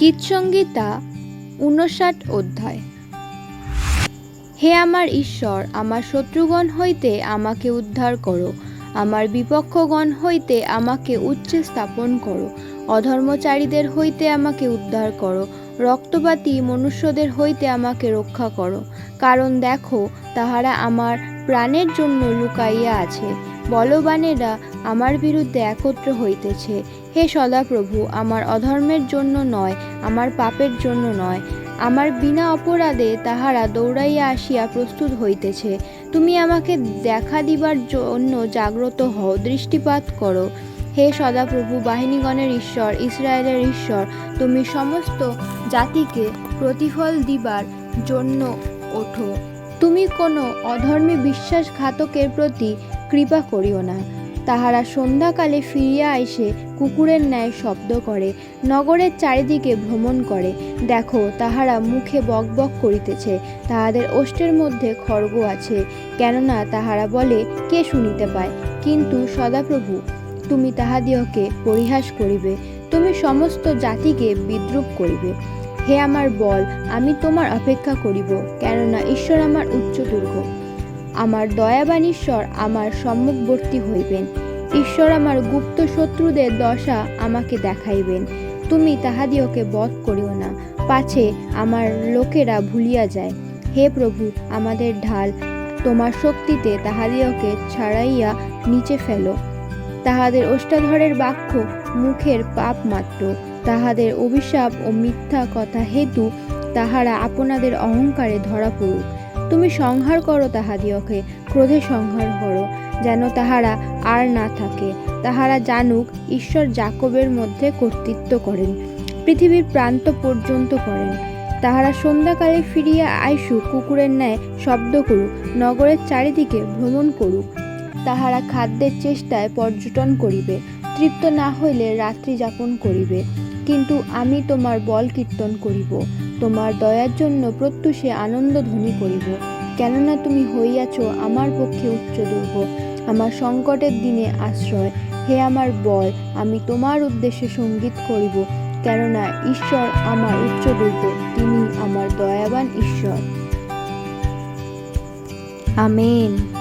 গীতসংগীতা ঊনষাট অধ্যায়। হে আমার ঈশ্বর, আমার শত্রুগণ হইতে আমাকে উদ্ধার করো। আমার বিপক্ষগণ হইতে আমাকে উচ্চে স্থাপন করো। অধর্মচারীদের হইতে আমাকে উদ্ধার করো। রক্তপাতী মনুষ্যদের হইতে আমাকে রক্ষা করো। কারণ দেখো, তাহারা আমার প্রাণের জন্য লুকাইয়া আছে। বলবানেরা আমার বিরুদ্ধে একত্র হইতেছে। হে সদাপ্রভু, আমার অধর্মের জন্য নয়, আমার পাপের জন্য নয়। আমার বিনা অপরাধে তাহারা দৌড়াইয়া আসিয়া প্রস্তুত হইতেছে। তুমি আমাকে দেখা দিবার জন্য জাগ্রত হও, দৃষ্টিপাত করো। হে সদাপ্রভু, বাহিনীগণের ঈশ্বর, ইসরায়েলের ঈশ্বর, তুমি সমস্ত জাতিকে প্রতিফল দিবার জন্য ওঠো। তুমি কোনো অধর্মী বিশ্বাসঘাতকের প্রতি কৃপা করিও না। তাহারা সন্ধ্যাকালে ফিরিয়া এসে কুকুরের ন্যায় শব্দ করে, নগরের চারিদিকে ভ্রমণ করে। দেখো, তাহারা মুখে বকবক করিতেছে, তাহাদের ওষ্ঠের মধ্যে খড়গ আছে। কেননা তাহারা বলে, কে শুনিতে পায়? কিন্তু সদাপ্রভু, তুমি তাহাদিওকে পরিহাস করিবে, তুমি সমস্ত জাতিকে বিদ্রুপ করিবে। হে আমার বল, আমি তোমার অপেক্ষা করিব, কেননা ঈশ্বর আমার উচ্চ দুর্গ। আমার দয়াবান ঈশ্বর আমার সম্মুখবর্তী হইবেন। ঈশ্বর আমার গুপ্ত শত্রুদের দশা আমাকে দেখাইবেন। তুমি তাহাদিওকে বধ করিও না। পাছে আমার লোকেরা ভুলিয়া যায়। হে প্রভু, আমাদের ঢাল, তোমার শক্তিতে তাহাদিওকে ছাড়াইয়া নিচে ফেলো। তাহাদের অষ্টাধরের বাক্য মুখের পাপ মাত্র। তাহাদের অভিশাপ ও মিথ্যা কথা হেতু তাহারা আপনাদের অহংকারে ধরা পড়ুক। তুমি সংহার করো তাহাদিওকে, ক্রোধে সংহার করো, যেন তাহারা আর না থাকে। তাহারা জানুক, ঈশ্বর জাকবের মধ্যে কর্তৃত্ব করেন, পৃথিবীর প্রান্ত পর্যন্ত করেন। তাহারা সন্ধ্যাকালে ফিরিয়া আইসু কুকুরের ন্যায় শব্দ করুক, নগরের চারিদিকে ভ্রমণ করুক। তাহারা খাদ্যের চেষ্টায় পর্যটন করিবে, তৃপ্ত না হইলে রাত্রি যাপন করিবে। কিন্তু আমি তোমার বল কীর্তন করিব। তোমার দয়ার জন্য প্রত্যুষে আনন্দ ধ্বনি করিব। কেননা তুমি হইয়াছ আমার পক্ষে উচ্চ দুর্গ আমার সংকটের দিনে আশ্রয়। হে আমার বল, আমি তোমার উদ্দেশ্যে সংগীত করিব। কেননা ঈশ্বর আমার উচ্চ দুর্গ তিনি আমার দয়াবান ঈশ্বর। আমেন।